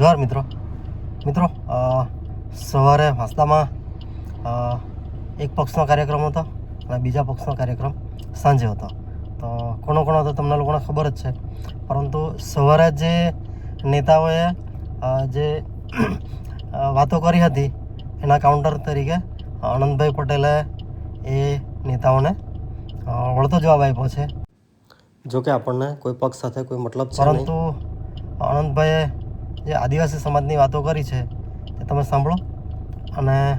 જોહાર મિત્રો. મિત્રો સવારે વાંસદામાં એક પક્ષનો કાર્યક્રમ હતો અને બીજા પક્ષનો કાર્યક્રમ સાંજે હતો. તો કોનો કોનો હતો તમને લોકોને ખબર જ છે. પરંતુ સવારે જે નેતાઓએ જે વાતો કરી હતી એના કાઉન્ટર તરીકે આનંદભાઈ પટેલે એ નેતાઓને વળતો જવાબ આપ્યો છે. જો કે આપણને કોઈ પક્ષ સાથે કોઈ મતલબ છે પરંતુ આનંદભાઈએ જે આદિવાસી સમાજની વાતો કરી છે, એ તમે સાંભળો. અને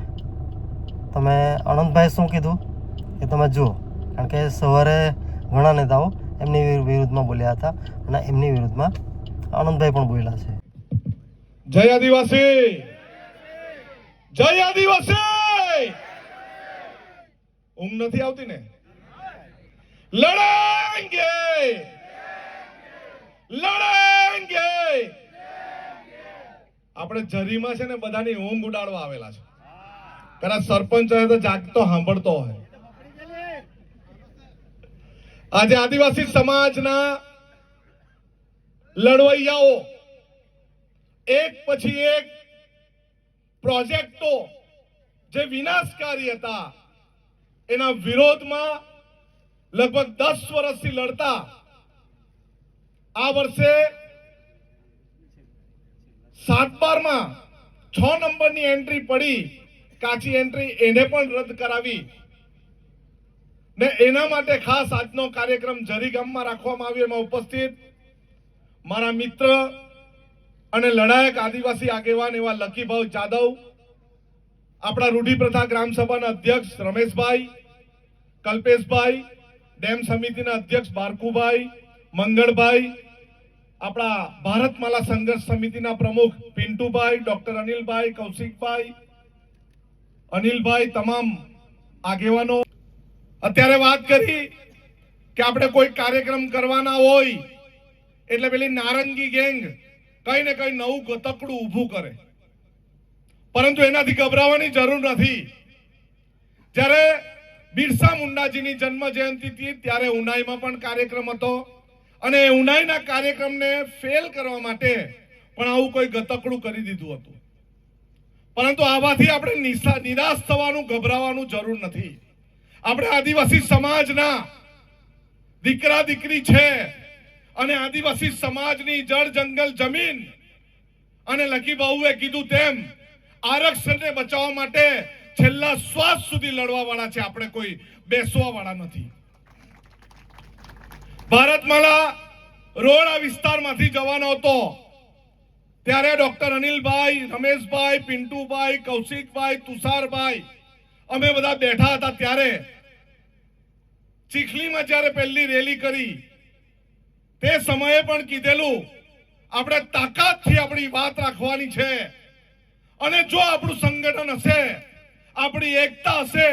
તમે અનંતભાઈ શું કીધું? એ તમે જુઓ. કારણ કે સવારે ઘણા નેતાઓ એમની વિરુદ્ધમાં બોલ્યા હતા અને એમની વિરુદ્ધમાં આનંદભાઈ પણ બોલ્યા છે. જય આદિવાસી! જય આદિવાસી! ઊંઘ નથી આવતી ને? લડેંગે! લડેંગે! આપણે જરીમાં છે ને બધાની ઊંઘ ઉડાડવા આવેલા છે. પેલા સરપંચ હોય તો જાગતો સાંભળતો હોય. આજે આદિવાસી સમાજના લડવૈયાઓ એક પછી એક પ્રોજેક્ટો જે વિનાશકારી હતા, એના વિરોધમાં લગભગ દસ વર્ષથી લડતા આ વર્ષે સાત બારમાં છ નંબરની એન્ટ્રી પડી. કાચી એન્ટ્રી એને પણ રદ કરાવી. ને એના માટે ખાસ આજનો કાર્યક્રમ જરીગામમાં રાખવામાં આવ્યો. એમાં ઉપસ્થિત મારા મિત્ર અને લડાયક આદિવાસી આગેવાન એવા લકીભાઈ જાદવ, આપણા રૂઢિપ્રથા ગ્રામસભાના અધ્યક્ષ રમેશભાઈ, કલ્પેશભાઈ, ડેમ સમિતિના અધ્યક્ષ બારકુભાઈ, મંગળભાઈ આપણા ભારતમાલા સંઘર્ષ સમિતિના પ્રમુખ પિન્ટુભાઈ, ડોક્ટર અનિલભાઈ, કૌશિકભાઈ, અનિલભાઈ તમામ આગેવાનો. અત્યારે વાત કરી કે આપણે કોઈ કાર્યક્રમ કરવાના હોય, એટલે પેલી નારંગી ગેંગ કઈ ને કઈ નવું ગતકડું ઊભું કરે. પરંતુ એનાથી ગભરાવાની જરૂર નથી. જ્યારે બિરસા મુંડાજીની જન્મ જયંતિ હતી, ત્યારે ઉનાઈમાં પણ કાર્યક્રમ હતો. અને ઉનાઈના કાર્યક્રમને ફેલ કરવા માટે પણ આવું કોઈ ગતકડું કરી દીધું હતું. પરંતુ આવાથી આપણે નિરાશ થવાનું, ગભરાવાનું જરૂર નથી. આપણે આદિવાસી સમાજના દીકરા, દીકરી છે અને આદિવાસી સમાજની જળ, જંગલ, જમીન અને લકી બાહુએ કીધું તેમ આરક્ષણને બચાવવા માટે છેલ્લા શ્વાસ સુધી લડવા વાળા છે. આપણે કોઈ બેસવા વાળા નથી. ભારતમાલા રોડ આ વિસ્તારમાંથી જવાનો હતો. ત્યારે ડોક્ટર અનિલભાઈ, રમેશભાઈ, પિન્ટુભાઈ, કૌશિકભાઈ, તુષારભાઈ, અમે બધા બેઠા હતા ત્યારે. ચીખલીમાં જ્યારે પહેલી રેલી કરી, તે સમયે પણ કીધેલું, આપણે તાકાતથી આપણી વાત રાખવાની છે. અને જો આપણું સંગઠન હશે, આપણી એકતા હશે,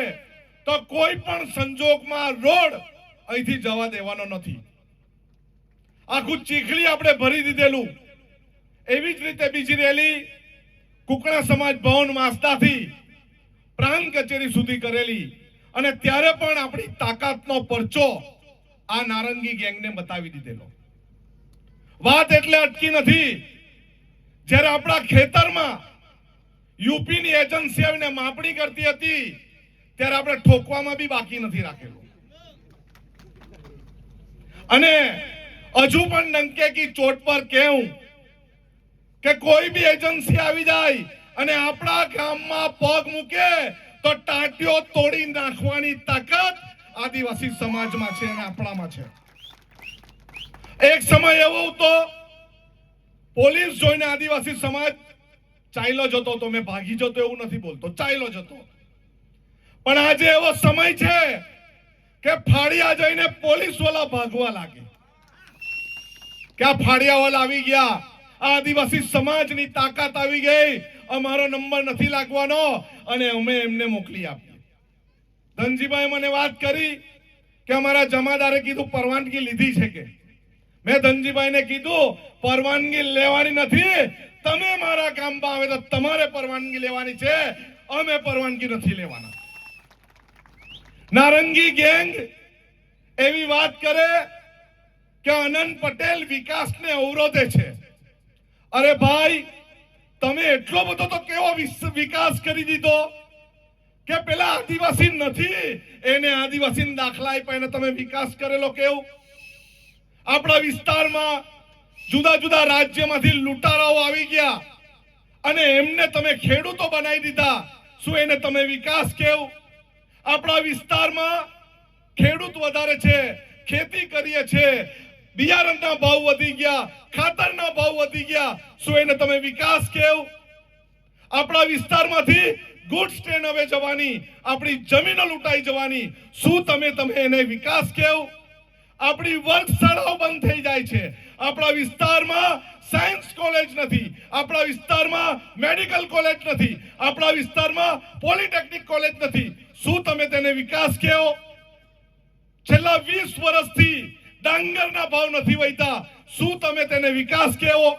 તો કોઈ પણ સંજોગમાં રોડ અહીંથી જવા દેવાનો નથી. આખું ચીખલી આપણે ભરી દીધેલું. એવી જ રીતે બીજી રેલી કુકણા સમાજ ભવન માસ્તાથી પ્રાણ કચેરી સુધી કરેલી. અને ત્યારે પણ આપણી તાકાતનો પરચો આ નારંગી ગેંગને બતાવી દીધેલો. વાત એટલે અટકી નથી. જ્યારે આપણા ખેતરમાં યુપીની એજન્સી આવીને માપણી કરતી હતી, ત્યારે આપણે ઠોકવામાં બી બાકી નથી રાખેલું. અને હજુ પણ ડંકે કી ચોટ પર કેવું કે કોઈ બી એજન્સી આવી જાય અને આપણા ગામમાં પગ મૂકે તો ટાંટીઓ તોડી નાખવાની તાકાત આદિવાસી સમાજમાં છે અને આપણામાં છે. એક સમય એવો હતો, પોલીસ જોઈને આદિવાસી સમાજ ચાલ્યો જતો તો મેં ભાગી જતો, એવું નથી બોલતો ચાલ્યો જતો. પણ આજે એવો સમય છે કે ફાળિયા જઈને પોલીસવાળા ભાગવા લાગે. કે ફાળિયા વાળા આવી ગયા. આ આદિવાસી સમાજની તાકાત આવી ગઈ. અમારો નંબર નથી લાગવાનો અને અમે એમને મોકલી આપીએ. ધનજીભાઈ મને વાત કરી કે અમારા જમાદારે કીધું પરવાનગી લીધી છે કે. મેં ધનજીભાઈને કીધું, પરવાનગી લેવાની નથી. તમે મારા કામમાં આવે તો તમારે પરવાનગી લેવાની છે. અમે પરવાનગી નથી લેવાના. નારંગી ગેંગ એવી વાત કરે કે અનંત પટેલ વિકાસને અવરોધે છે. અરે ભાઈ, તમે એટલો બધો તો કેવો વિકાસ કરી દીધો કે પેલા આદિવાસી નથી, એને આદિવાસી દાખલા આપ્યા એને તમે વિકાસ કરેલો કેવું? આપણા વિસ્તારમાં જુદા જુદા રાજ્યમાંથી લૂંટારાઓ આવી ગયા અને એમને તમે ખેડૂતો બનાવી દીધા. શું એને તમે વિકાસ કેવું? આપણા વિસ્તારમાં ખેડૂત વધારે છે, ખેતી કરીએ છે. બિયારણના ભાવ વધી ગયા, ખાતરના ભાવ વધી ગયા. શું એને તમે વિકાસ કેવ? આપણા વિસ્તારમાંથી ગુડ્સ ટ્રેન હવે જવાની, આપણી જમીનો લૂંટાઈ જવાની. શું તમે તમે એને વિકાસ કેવ? આપણી વર્ગશાળાઓ બંધ થઈ જાય છે. આપણા વિસ્તારમાં સાયન્સ કોલેજ નથી. આપણા વિસ્તારમાં મેડિકલ કોલેજ નથી. આપણા વિસ્તારમાં પોલિટેકનિક કોલેજ નથી. શું તમે તેને વિકાસ કહો? છેલ્લા વીસ વર્ષથી ડાંગરના ભાવ નથી વધ્યા શું તમે તેને વિકાસ કહો?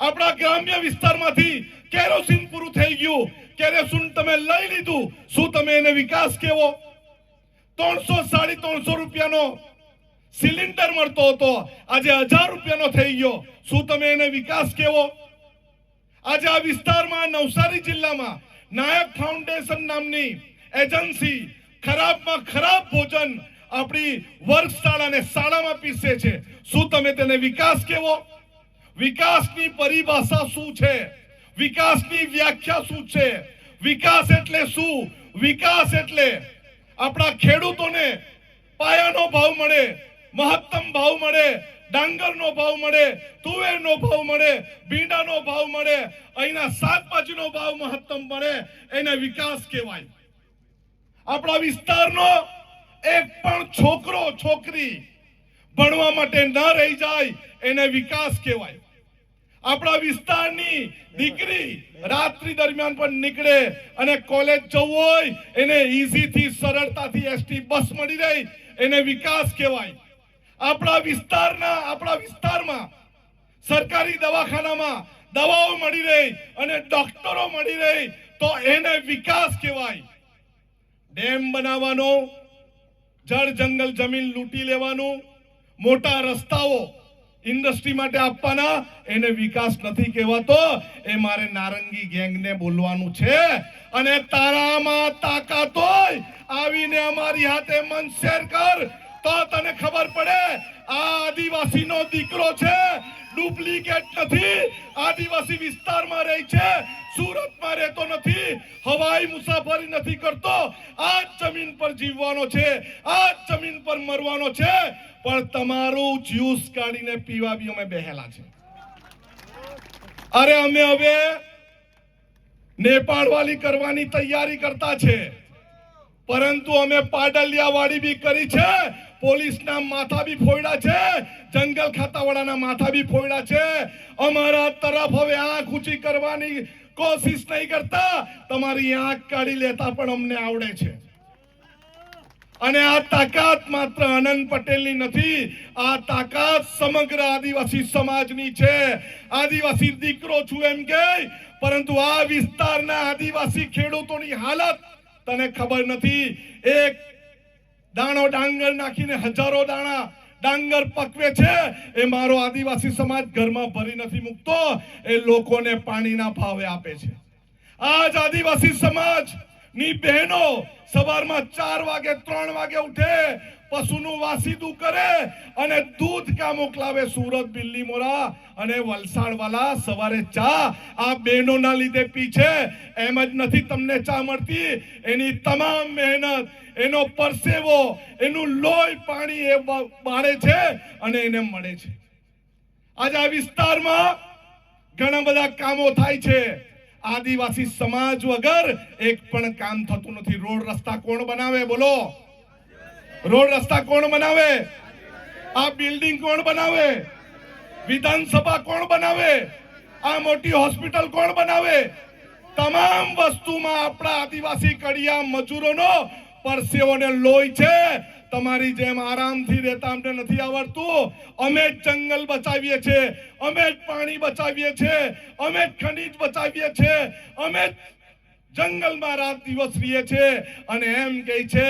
આપણા ગ્રામ્ય વિસ્તારમાંથી કેરોસીન પૂરું થઈ ગયું. કેરોસીન તમે લઈ લીધું. શું તમે એને વિકાસ કહેવો ત્રણસો સાડી ત્રણસો રૂપિયાનો સિલિન્ડર મળતો હતો. આજે હજાર રૂપિયાનો થઈ ગયો. શું તમે એને વિકાસ કહેવો આજે આ વિસ્તારમાં નવસારી જિલ્લામાં નાયક ફાઉન્ડેશન નામની એજન્સી ખરાબમાં ખરાબ ભોજન આપણી વર્ગશાળાને શાળામાં પીસે છે. શું તમે તેને વિકાસ કેવો? વિકાસની પરિભાષા શું છે? વિકાસની વ્યાખ્યા શું છે? વિકાસ એટલે શું? વિકાસ એટલે આપણા ખેડૂતોને પાયાનો ભાવ મળે, મહત્તમ ભાવ મળે, ડાંગરનો ભાવ મળે, તુવેરનો ભાવ મળે, ભીંડાનો ભાવ મળે, અહીંના શાકભાજીનો ભાવ મહત્તમ મળે, એને વિકાસ કહેવાય. આપણા વિસ્તારનો એક પણ છોકરો, છોકરી ભણવા માટે ન રહી જાય, એને વિકાસ કહેવાય. આપણા વિસ્તારની દીકરી રાત્રિ દરમિયાન પણ નીકળે અને કોલેજ જવું હોય, એને ઈઝીથી, સરળતાથી એસટી બસ મળી રહી, એને વિકાસ કહેવાય. આપણા વિસ્તારના, આપણા વિસ્તારમાં સરકારી દવાખાનામાં દવાઓ મળી રહી અને ડોક્ટરો મળી રહી, તો એને વિકાસ કહેવાય. ડેમ બનાવવાનો, જળ જંગલ જમીન લૂંટી લેવાનું, મોટા રસ્તાઓ ઇન્ડસ્ટ્રી માટે આપવાના, એને વિકાસ નથી કહેવાતો. એ મારે નારંગી ગેંગને બોલવાનું છે. અને તારામાં તાકાત હોય આવીને અમારી હાથે મન શેર કર. તો તને ખબર પડે, આ આદિવાસીનો દીકરો છે ડુપ્લિકેટ નથી. આદિવાસી વિસ્તારમાં રહે છે. સુરતમાં રહેતો નથી. હવાઈ મુસાફરી નથી કરતો. આ જમીન પર જીવવાનો છે. આ જમીન પર મરવાનો છે. પણ તમારું જ્યુસ કાઢીને પીવા બી અમે બેહેલા છે. અરે અમે હવે નેપાળ વાળી કરવાની તૈયારી કરતા છે. પરંતુ અમે પાડલિયા વાળી બી કરી છે. પોલીસના માથા બી ફોડ્યા છે, જંગલ ખાતાવાળાના માથા બી ફોડ્યા છે. અમારા તરફ હવે આંખ ઊંચી કરવાની કોશિશ નહીં કરતા, તમારી આંખ કાઢી લેતા પણ અમને આવડે છે. અને આ તાકાત માત્ર આનંદ પટેલની નથી, આ તાકાત સમગ્ર આદિવાસી સમાજની છે. આદિવાસી દીકરો છું એમ કે પરંતુ આ વિસ્તારના આદિવાસી ખેડૂતોની હાલત તને ખબર નથી. એક દાણો ડાંગર નાખીને હજારો દાણા ડાંગર પકવે છે. એ મારો આદિવાસી સમાજ ઘરમાં ભરી નથી મૂકતો. એ લોકોને પાણીના ભાવે આપે છે. આજ આદિવાસી સમાજની બહેનો સવારમાં ચાર વાગે, ત્રણ વાગે ઉઠે પશુનું વાસીદું કરે અને દૂધ ક્યાં મોકલાવે? સુરત, દિલ્હી, મોરા અને વલસાડ વાલા સવારે ચા આ બહેનોના લીધે પી છે. એમ જ નથી તમને ચા મળતી. એની તમામ મહેનત, એનો પરસેવો, એનું લોહી પાણી એ બાળે છે અને એને મળે છે. આજે આ વિસ્તારમાં ઘણા બધા કામો થાય છે. આદિવાસી સમાજ વગર એક પણ કામ થતું નથી. રોડ રસ્તા કોણ બનાવે? બોલો. રોડ રસ્તા કોણ બનાવે? આ બિલ્ડિંગ કોણ બનાવે? વિધાનસભા કોણ બનાવે? આ મોટી હોસ્પિટલ કોણ બનાવે? તમામ વસ્તુમાં આપણા આદિવાસી કડિયા મજૂરોનો પરસેવોને લોહી છે. તમારી જેમ આરામથી રહેતા અમને નથી આવડતું. અમે જ જંગલ બચાવીએ છીએ. અમે જ પાણી બચાવીએ છીએ. અમે જ ખનિજ બચાવીએ છીએ. અમે જ જંગલમાં રાત દિવસ રહીએ છે અને એમ કહે છે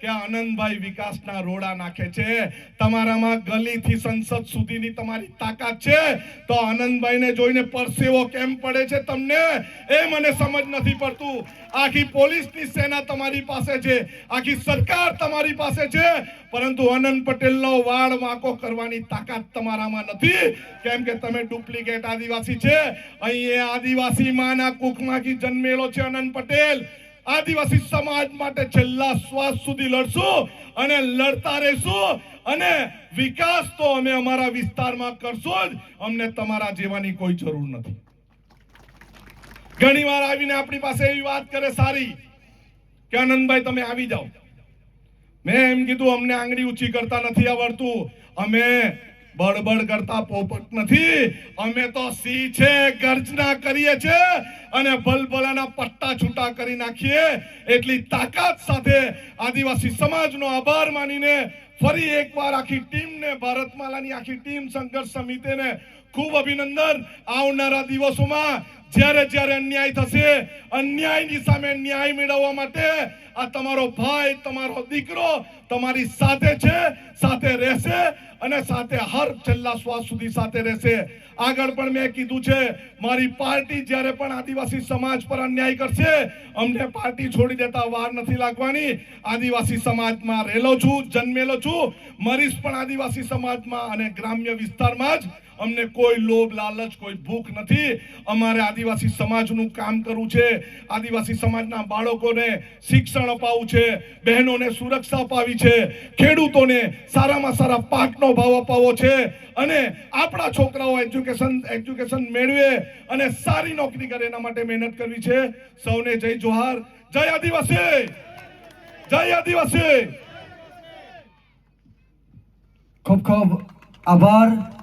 કે આનંદભાઈ વિકાસના રોડા નાખે છે. તમારામાં ગલીથી સંસદ સુધીની તમારી તાકાત છે. તો આનંદભાઈને જોઈને પરસેવો કેમ પડે છે તમને? એ મને સમજ નથી પડતું. આખી પોલીસની સેના તમારી પાસે છે, આખી સરકાર તમારી પાસે છે, પરંતુ અનંત પટેલનો વાળ વાંકો કરવાની તાકાત તમારામાં નથી. કેમ કે તમે ડુપ્લિકેટ આદિવાસી છે, અહીં આદિવાસી માના કુખમાંથી જન્મેલો છે અનંત પટેલ. આદિવાસી સમાજ માટે છેલ્લા શ્વાસ સુધી લડશું અને લડતા રહીશું અને વિકાસ તો અમે અમારા વિસ્તારમાં કરશું જ. અમને તમારા જેવાની કોઈ જરૂર નથી. ઘણી વાર આવીને આપણી પાસે એવી વાત કરે સારી કે, આનંદભાઈ, તમે આવી જાઓ. મેં એમ કીધું, અમને આંગળી ઊંચી કરતા નથી આવડતું. અમે બળબડ કરતા પોપટ નથી. અમે તો સિંહ છે, ગર્જના કરીએ છે અને ભલભલાના પટ્ટા છૂટા કરી નાખીએ. એટલી તાકાત સાથે આદિવાસી સમાજનો આભાર માનીને ફરી એકવાર આખી ટીમને, ભારતમાલાની આખી ટીમ સંઘર્ષ સમિતિને ખૂબ અભિનંદન. આવનારા દિવસોમાં જ્યારે જ્યારે અન્યાય થશે, અન્યાયની સામે ન્યાય મેળવવા માટે આ તમારો ભાઈ, તમારો દીકરો તમારી સાથે છે, સાથે રહેશે અને સાથે હર છેલ્લા શ્વાસ સુધી સાથે રહેશે. આગળ પણ મેં કીધું છે, મારી પાર્ટી જ્યારે પણ આદિવાસી સમાજ પર અન્યાય કરશે, અમને પાર્ટી છોડી દેતા વાર નથી લાગવાની. આદિવાસી સમાજમાં રહેલો છું, જન્મેલો છું. મરીશ પણ આદિવાસી સમાજમાં અને ગ્રામ્ય વિસ્તારમાં જ અમને કોઈ લોભ, લાલચ, કોઈ ભૂખ નથી. અમારે આદિવાસી સમાજનું કામ કરવું છે. આદિવાસી સમાજના બાળકોને શિક્ષણ અપાવવું છે. બહેનોને સુરક્ષા અપાવી છે. ખેડૂતોને સારામાં સારા પાકનો ભાવ અપાવવો છે. અને આપણા છોકરાઓ એજ્યુકેશન એજ્યુકેશન મેળવે અને સારી નોકરી કરે એના માટે મહેનત કરવી છે. સૌને જય જોહાર. જય આદિવાસી! જય આદિવાસી! ખૂબ ખૂબ આભાર.